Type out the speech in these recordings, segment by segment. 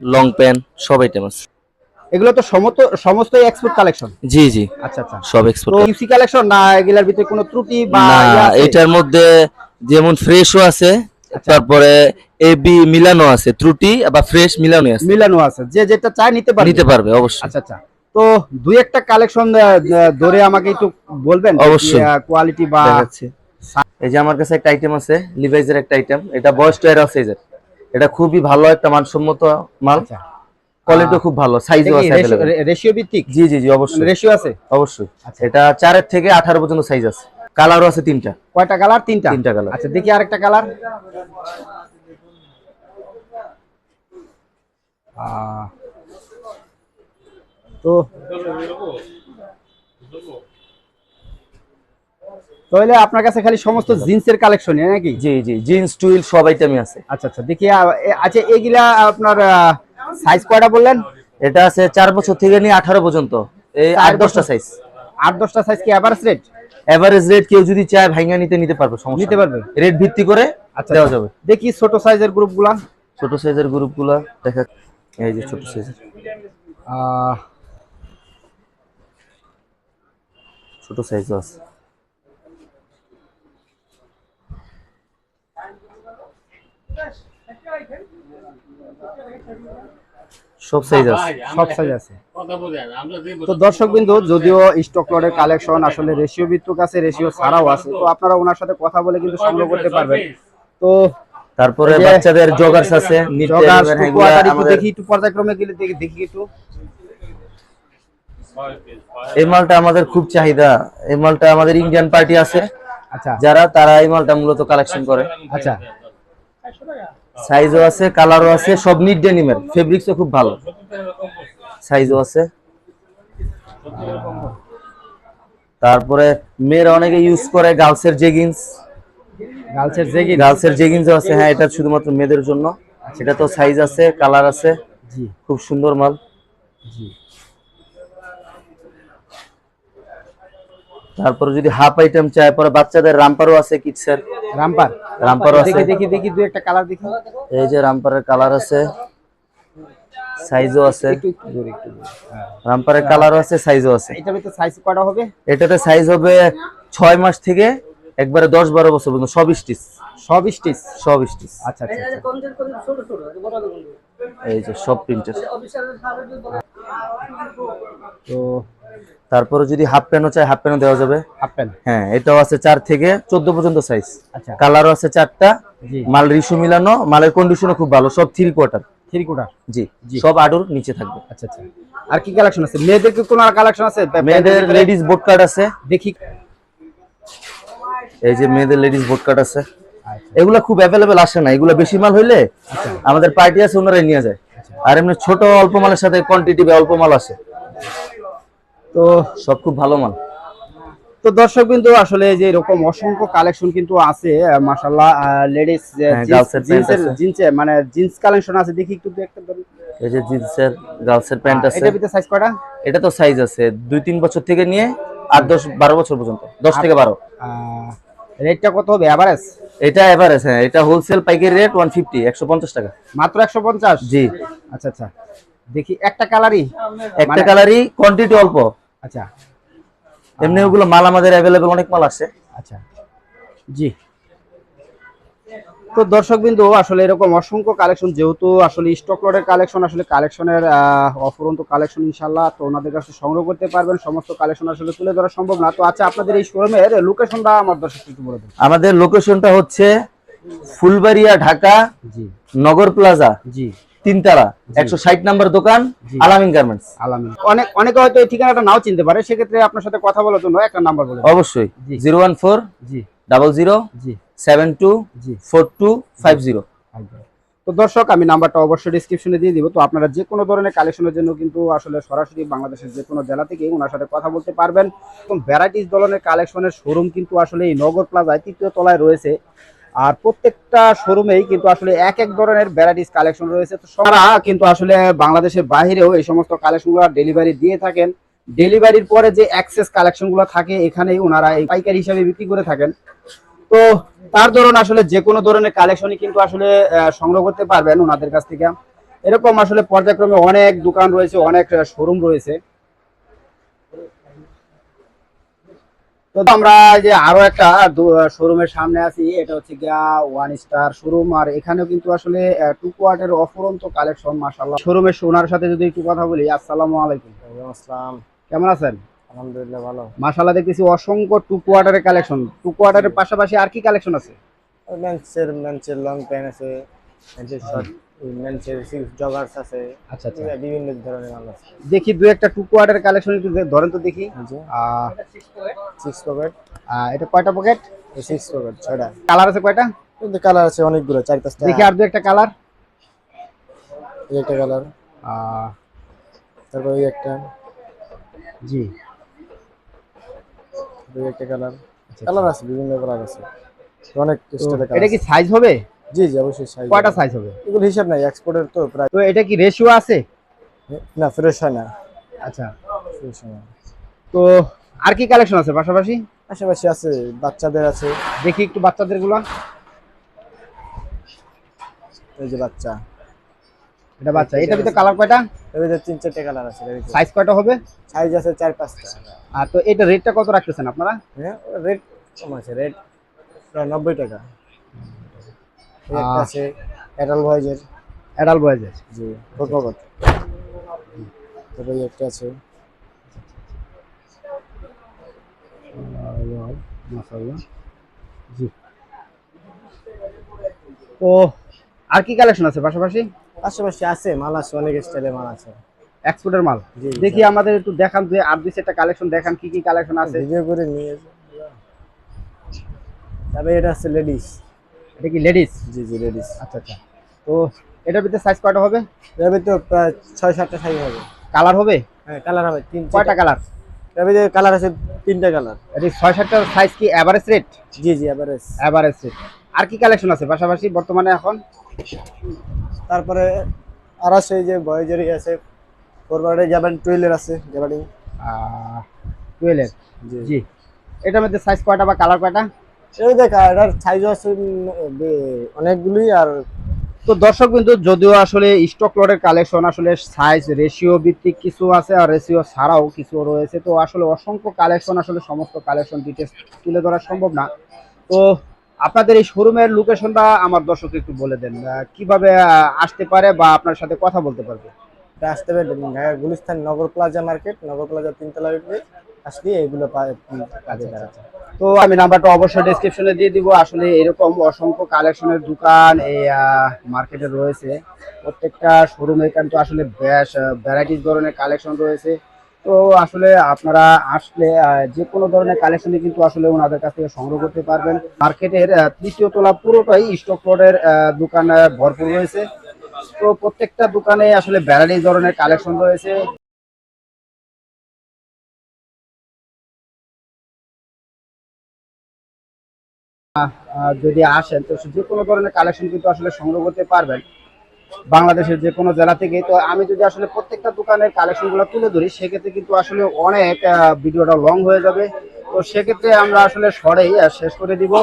Long pant সব item আছে। এগুলো তো সমস্ত সমস্ত এক্সপোর্ট কালেকশন জি জি। আচ্ছা আচ্ছা। সব তো এক্সপোর্ট ইউসি কালেকশন না এগুলার ভিতরে কোনো ত্রুটি বা না ইয়ে এটার মধ্যে যেমন ফ্রেশও আছে আচ্ছা। তারপরে এ বি মিলানো আছে ত্রুটি বা ফ্রেশ মিলানো আছে। মিলানো আছে যে যেটা চায় নিতে পারবে। নিতে পারবে অবশ্যই। আচ্ছা আচ্ছা। তো দুই একটা কালেকশন ধরে আমাকে একটু বলবেন অবশ্যই। কোয়ালিটি বা এই যে আমার কাছে একটা আইটেম আছে লিভাইজের একটা আইটেম এটা বয়স টু এরা সাইজের এটা খুবই ভালো একটা মানসম্মত মাল। আচ্ছা। কোয়ালিটি খুব ভালো সাইজও আছে। রেশিও ভিত্তিক? জি জি জি অবশ্যই। রেশিও আছে? অবশ্যই। আচ্ছা। এটা চারের থেকে আঠারো পর্যন্ত সাইজ আছে। কালারও আছে তিনটা। কয়টা কালার তিনটা? তিনটা কালার আচ্ছা দেখি আরেকটা কালার তো তাহলে আপনার কাছে খালি সমস্ত জিন্সের কালেকশন নাকি? জি জি জিন্স টুইল সব আইটেমই আছে। আচ্ছা আচ্ছা দেখি আচ্ছা এগুলা আপনার সাইজ কয়টা বললেন? এটা আছে চার বছর থেকে নিয়ে আঠারো পর্যন্ত। এই চার আট দশটা বছর। সাইজ আট দশটা সাইজ কি অ্যাভারেজ রেট এভারেজ রেট কেউ যদি চায় ভাঙা নিতে নিতে পারবে সমস্যা নিতে পারবে? রেট ভিত্তি করে আচ্ছা দেওয়া যাবে। দেখি ছোট সাইজের গ্রুপগুলা ছোট সাইজের গ্রুপগুলো দেখা এই যে ছোট সাইজের ছোট সাইজও আছে। সব সাইজ আছে সব সাইজ আছে। তো দর্শক বিন্দু যদিও স্টক লটের কালেকশন আসলে রেশিও ভিত্তিক আছে রেশিও ছাড়াও আছে তো আপনারা ওনার সাথে কথা বলে কিন্তু সংগ্রহ করতে পারবেন। তো তারপরে এই বাচ্চাদের জগার্স আছে একটু দেখি একটু পর্যায়ক্রমে গেলে দেখি দেখি একটু। এই মালটা আমাদের খুব চাহিদা। এই মালটা আমাদের ইন্ডিয়ান পার্টি আছে। আচ্ছা। যারা তারা এই মালটা মূলত কালেকশন করে। আচ্ছা। সাইজও আছে কালারও আছে সব নিট ডেনিমের ফেব্রিক্সও খুব ভালো। সাইজও আছে। তারপরে মেয়েরা অনেকে ইউজ করে গার্লসের জেগিংস গার্লসের জেগি গার্লসের জেগিংসও আছে হ্যাঁ এটা শুধুমাত্র মেয়েদের জন্য। সেটা তো সাইজ আছে কালার আছে। জি। খুব সুন্দর মাল। জি। তারপরে যদি হাফ আইটেম চায় পরে বাচ্চাদের রামপারও আছে কিডসের রামপার? রামপারও আছে। দেখি দেখি দেখি দুই একটা কালার দেখি। এই যে রামপারের কালার আছে সাইজও আছে। একটু একটু একটু হ্যাঁ। রামপারের কালারও আছে সাইজও আছে। এটার ভিতরে সাইজ কয়টা হবে? এটাতে সাইজ হবে ছয় মাস থেকে একবারে দশ বারো বছর পর্যন্ত সব স্টিচ সব স্টিচ সব স্টিচ আচ্ছা আচ্ছা এই যে সব প্রিন্টের তো তারপরে যদি হাফ প্যান্টও চাই হাফ প্যান্টও দেওয়া যাবে। হাফ প্যান্ট হ্যাঁ এটাও আছে চার থেকে চোদ্দ পর্যন্ত সাইজ আচ্ছা। কালারও আছে চারটা। জি। মাল রিসু মিলানো মালের কন্ডিশনও খুব ভালো সব থ্রি কোয়ার্টার থ্রি কোটার জি। সব আডুর নিচে থাকবে। আচ্ছা আচ্ছা। আর কি কালেকশন আছে? মেয়েদের কি কোনো কালেকশন আছে? মেয়েদের লেডিস বোট কার্ড আছে। দেখি। এই যে মেয়েদের লেডিস বোট কার্ড আছে। আচ্ছা। এগুলা খুব অ্যাভেলেবেল আসে না। এগুলা বেশি মাল হইলে আমাদের পার্টি আছে ওনারাই নিয়ে যায়। আর এমনি ছোট অল্প মালের সাথে কোয়ান্টিটি অল্প মাল আসে। তো সব খুব ভালো মাল। তো দর্শক বিন্দু আসলে যে এরকম অসংখ্য কালেকশন কিন্তু আছে মাশাআল্লাহ লেডিস জিন্সের জিন্সে মানে জিন্স কালেকশন আছে দেখি একটু একটা। এই যে জিন্সের গার্লসের প্যান্ট আছে। ভিতরে সাইজ কয়টা? এটা তো সাইজ আছে দুই তিন বছর থেকে নিয়ে আর দশ বারো বছর পর্যন্ত দশ থেকে বারো। রেটটা কত হবে এভারেজ এটা এভারেজ হ্যাঁ এটা হোলসেল পাইকারি রেট ওয়ান ফিফটি একশো পঞ্চাশ টাকা। মাত্র একশো পঞ্চাশ? জি। আচ্ছা আচ্ছা। দেখি একটা কালারই একটা কালারই কোয়ান্টিটি অল্প। আচ্ছা। এমনি ওগুলো মাল আমাদের অ্যাভেলেবেল অনেক মাল আছে। আচ্ছা। জি। তো দর্শক বিন্দু আসলে এরকম অসংখ্য কালেকশন যেহেতু আসলে স্টক লটের কালেকশন আসলে কালেকশনের অফুরন্ত কালেকশন ইনশাল্লাহ তো ওনাদের কাছে সংগ্রহ করতে পারবেন। সমস্ত কালেকশন আসলে তুলে ধরা সম্ভব না। তো আচ্ছা আপনাদের এই শোরুমের লোকেশনটা আমার দর্শক একটু বলে দেন। আমাদের লোকেশনটা হচ্ছে ফুলবাড়িয়া ঢাকা জি। নগর প্লাজা জি। তিনতলা একশো ষাট নাম্বার দোকান। আলামিন গার্মেন্টস। আলামিন। অনেক অনেকে হয়তো এই ঠিকানাটা নাও চিনতে পারে সেক্ষেত্রে আপনার সাথে কথা বলার জন্য একটা নাম্বার বলে অবশ্যই জিরো ওয়ান ফোর জি। ডাবল জিরো জি। সেভেন টু জি। ফোর টু ফাইভ জিরো তো দর্শক আমি নাম্বারটা অবশ্যই ডিসক্রিপশনে দিয়ে দিব। তো আপনারা যে কোনো ধরনের কালেকশনের জন্য কিন্তু আসলে সরাসরি বাংলাদেশের যে কোনো জেলা থেকে ওনার সাথে কথা বলতে পারবেন। এবং ভ্যারাইটিস ধরনের কালেকশনের শোরুম কিন্তু আসলে এই নগর প্লাজায় তৃতীয় তলায় রয়েছে। আর প্রত্যেকটা শোরুমেই কিন্তু আসলে এক এক ধরনের ভ্যারাইটিস কালেকশন রয়েছে। তো সারা কিন্তু আসলে বাংলাদেশের বাইরেও এই সমস্ত কালেকশনগুলো ডেলিভারি দিয়ে থাকেন। ডেলিভারির পরে যে অ্যাক্সেস কালেকশনগুলো থাকে, এখানেই ওনারা এই পাইকারি হিসাবে বিক্রি করে থাকেন। তো তার ধরুন আসলে যে কোনো ধরনের কালেকশনই কিন্তু আসলে সংগ্রহ করতে পারবেন ওনাদের কাছ থেকে। এরকম আসলে পর্যায়ক্রমে অনেক দোকান রয়েছে, অনেক শোরুম রয়েছে। তো আমরা যে আরও একটা শোরুমের সামনে আছি এটা হচ্ছে গিয়া ওয়ান স্টার শোরুম আর এখানেও কিন্তু আসলে টু কোয়ার্টের অফুরন্ত কালেকশন মাশাআল্লাহ। শোরুমের সোনার সাথে যদি একটু কথা বলি আসসালামু আলাইকুম। আসসালাম। কেমন আছেন? আলহামদুলিল্লাহ ভালো। মাশাআল্লাহ দেখতেছি অসংখ্য টু কোয়ার্টারের কালেকশন টু কোয়ার্টারের পাশাপাশি আর কি কালেকশন আছে? মেন্সের মেন্সের লং প্যান্ট আছে। মেন্সের শর্ট মেন্সের সিক্স জগার্স আছে আচ্ছা আচ্ছা। বিভিন্ন ধরনের মাল আছে। দেখি দু একটা টু কোয়ার্টারের কালেকশন একটু ধরেন তো দেখি। Six pocket. এটা কয়টা পকেট? সিক্স পকেট ছয়টা। কালার আছে কয়টা? কালার আছে অনেকগুলো চার পাঁচটা। দেখি আর দু একটা কালার। একটা কালার। তারপর একটা। জি। এই একটা কালার। কালার আছে বিভিন্ন কালার আছে। অনেক এটা কি সাইজ হবে? জি জি অবশ্যই সাইজ কয়টা সাইজ হবে? এগুলো হিসাব নাই এক্সপোর্টের তো প্রায় তো এটা কি রেশিও আছে? না ফ্রেশ হয় না। আচ্ছা। ফ্রেশ হয় না। তো আর কি কালেকশন আছে পাশাপাশি? আশেপাশে আছে বাচ্চাদের আছে। দেখি একটু বাচ্চাদেরগুলা এই যে বাচ্চা। এটা বাচ্চা। এটা ভিতরে কালার কয়টা? এর ভিতরে তিন চারটে কালার আছে সাইজ কয়টা হবে? সাইজ আছে চার পাঁচটা। আর তো এটা রেটটা কত রাখতেছেন আপনারা? হ্যাঁ রেট কম আছে রেট প্রায় নব্বই টাকা। একটা আহ। আছে অ্যাডাল ভয়েজের অ্যাডাল বয়েজের জি তারপরে একটা আছে। মাশাআল্লাহ জি। তো আর কি কালেকশন আছে পাশাপাশি? আশেপাশে আছে মাল আছে অনেক স্টাইলের মাল আছে। এক্সপোর্টের মাল? দেখি আমাদের একটু দেখান যে আর দুই একটা কালেকশন দেখান কি কি কালেকশন আছে। ভিডিও করে নিয়ে তারপরে এটা আছে লেডিস এটা কি লেডিস জি জি লেডিস আচ্ছা আচ্ছা। তো এটার ভিতরে সাইজ কয়টা হবে? এর ভিতরে প্রায় ছয় সাতটা সাইজ হবে। কালার হবে? হ্যাঁ কালার হবে তিন কয়টা কালারের ভিতরে কালার আছে তিনটা কালার এটি ছয় সাতটার সাইজ কি অ্যাভারেজ রেট জি জি এভারেজ অ্যাভারেজ রেট আর কি কালেকশন আছে পাশাপাশি বর্তমানে এখন? তারপরে আর আছে এই যে বয়েজেরই আছে ফরওয়ার্ডে যাবেন টুয়েলের আছে যাবেন জি। জি। এটার মধ্যে সাইজ কয়টা বা কালার কয়টা? এই দেখ এটার সাইজ আছে অনেকগুলি আর তো দর্শক কিন্তু যদিও আসলে স্টক লটের কালেকশন আসলে সাইজ রেশিও ভিত্তিক কিছু আছে, আর রেশিও ছাড়াও কিছু রয়েছে, তো আসলে অসংখ্য কালেকশন আসলে সমস্ত কালেকশন ডিটেলস তুলে ধরা সম্ভব না। তো আপনাদের এই শোরুমের লোকেশনটা আমার দর্শক একটু বলে দেন কীভাবে আসতে পারে বা আপনার সাথে কথা বলতে পারবে? আসতে হবে Dhaka Gulistan Nagar plaza market Nagar plaza তিনতলা উঠবে আসলে এগুলো কাজে তারা তো আমি নাম্বারটা অবশ্যই ডেসক্রিপশনে দিয়ে দিব। আসলে এরকম অসংখ্য কালেকশনের দোকান এই মার্কেটে রয়েছে। প্রত্যেকটা শোরুমে কিন্তু আসলে বেশ ভ্যারাইটিস ধরনের কালেকশন রয়েছে। তো আসলে আপনারা আসলে যে কোনো ধরনের কালেকশনই কিন্তু আসলে ওনাদের কাছ থেকে সংগ্রহ করতে পারবেন। মার্কেটের তৃতীয় তলা পুরোটাই স্টক রোডের দোকান ভরপুর রয়েছে। তো প্রত্যেকটা দোকানে আসলে ভ্যারাইটিস ধরনের কালেকশন রয়েছে। যদি আসেন, তো যে কোনো ধরনের কালেকশন কিন্তু আসলে সংগ্রহ করতে পারবেন বাংলাদেশের যে কোনো জেলা থেকে তো আমি যদি আসলে প্রত্যেকটা দোকানের কালেকশনগুলো তুলে ধরি, সেক্ষেত্রে কিন্তু আসলে অনেক ভিডিওটা লং হয়ে যাবে। তো সেক্ষেত্রে আমরা আসলে সরেই শেষ করে দিব।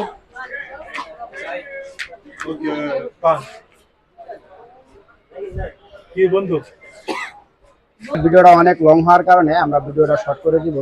ভিডিওটা অনেক লং হওয়ার কারণে আমরা ভিডিওটা শর্ট করে দিব